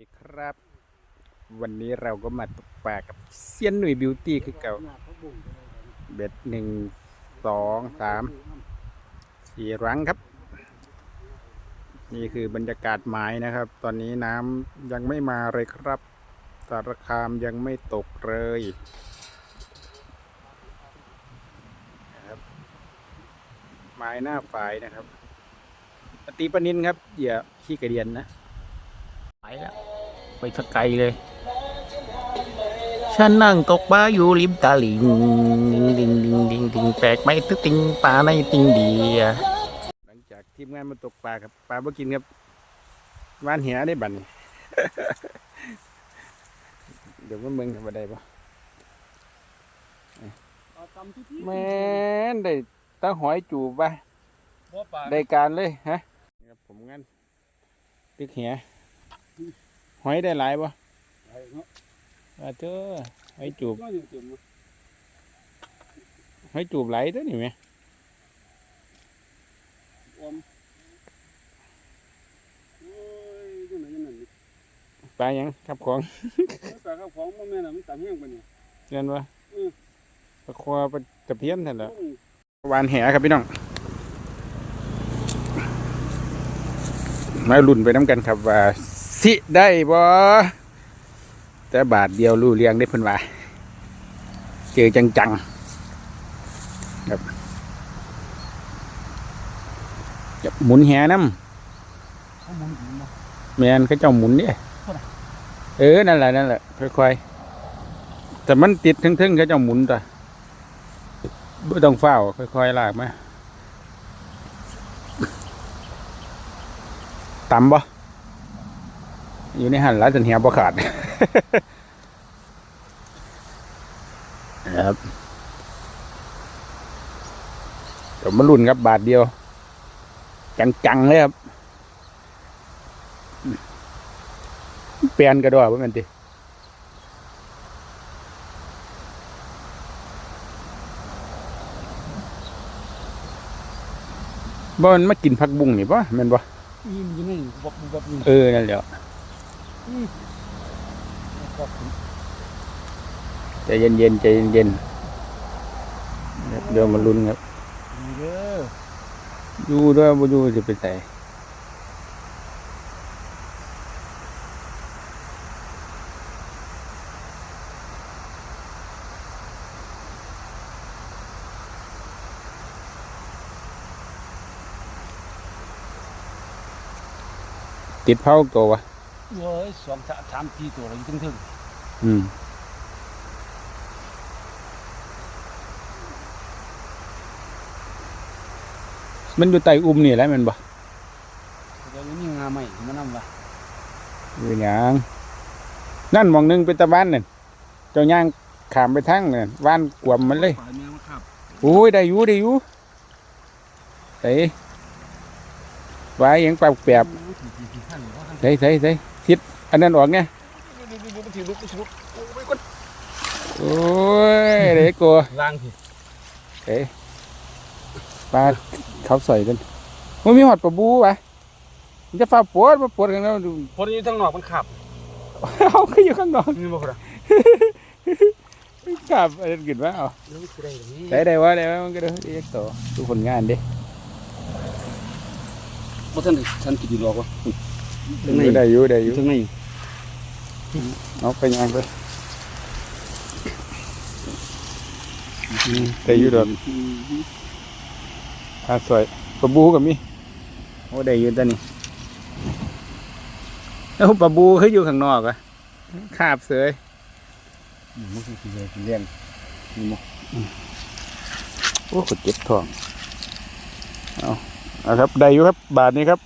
ดีครับ วันนี้เราก็มาตกปลากับเซียนหนุ่ยบิวตี้คือเก่า เบ็ดหนึ่งสองสามสี่รังครับ นี่คือบรรยากาศหมายนะครับ ตอนนี้น้ำยังไม่มาเลยครับ สารคามยังไม่ตกเลยนะครับหมายหน้าฝายนะครับ ปฏิปนินครับเหยื่อขี้กระเดียนนะ ไปแล้ว ไปสกไกลเลย ฉันนั่งตกปลาอยู่ริมตาลิงดิงดิงดิงดิงดิงแปลกไหมตึกติงปลาในติงเดียหลังจากทีมงานมาตกปลาครับปลาบ่กินครับวานเหียได้บัดนเดี๋ยวมาเมืองทำอะไรปะแม่นได้ตาหอยจูบปะได้การเลยฮะนี่ครับผมงั้นตึกเหีย หอยได้หลายปะว่าเจ้อหอยจูบหอยจูบไหลตัวนี่ไหมปลาหยังครับของปลาข้าวของมันแม่น่ะมันตามแห้งปะเนี่ยเงินวะอืมปลาควาปลาตะเพียนนั่นแหละวานแหครับพี่น้องมาลุ่นไปน้ำกันครับว่า สิได้บ่แต่บาทเดียวรู้เรียงได้เพิ่นว่าเจอจังๆครับจะหมุนแหน้ำเขาหมุนหินมาแมนเขาเจ้าหมุนเนี่ยเท่าไหร่เออ นั่นแหละนั่นแหละค่อยๆแต่มันติดทึ่งๆเขาเจ้าหมุนต่อไม่ต้องเฝ้าค่อยๆลากมาต่ำบ่ อยู่ในหันแล้วจนเหียบ่ขาดครับเดี๋ยวมาลุ่นครับบาทเดียว จังๆเลยครับเปลี่ยนกระดอกว่าแมันติบ่มันมากินผักบุ้งนี่ปะแมันบ่ยิ้มอยิ้มนี่บอกบอกนี่เออ นั่นแหละ บอกใจเย็นๆใจเย็นๆครับเดี๋ยวมาลุ้นครับนี่เด้ออยู่ด้วยบ่อยู่สิไปใส่ติดเผาตัววะ เว้ยสองสามสามสี่ตัวเลยถึงถึงอืมมันอยู่ใต้อุ้มนี่แหละแมันบ่เดี๋ยวนี้งาใหม่มานำละอยู่หยังนั่นหมองหนึงเป็นตะบ้านนั่นเจ้าย่างขามไปทางนั่นว่านกวมมันเลยปลาแมวมาขับโอ้ยได้อยู่ได้อยู่ใส่ไว้ยังปากแปบใส่ใส่ใส่ ทิศอันนั้นออกเนี่ยโอ้ยเด็กกลัวล่างพี่เอ้ปลาเขาใส่กันมันมีหอดปลาบูวะมันจะฟ้าปวดมาปวดกันแล้วดูคนอยู่ทางนอกมันขับเอาขึ้นอยู่ข้างนอกนี่บ่ครับครับอันนั้นกินว่าเอานี่คือได้นี่ได้ได้วะได้วะมันก็เด้อเด็กโตดูผลงานดิบ่ทันได้ฉันกินหรอกวะ ได้อยู่ได้อยู่ถึงไหนเอาไปยังไปได้อยู่ดอกอาสวยปลาบูกับมีโอ้ได้อยู่ตอนนี้แล้วปลาบูเขาอยู่ข้างนอกอะคาบเสยมันคือเรื่องเรื่องนี่มั้งโอ้ขดเจ็บท้องเอาเอาครับได้อยู่ครับบาทนี้ครับ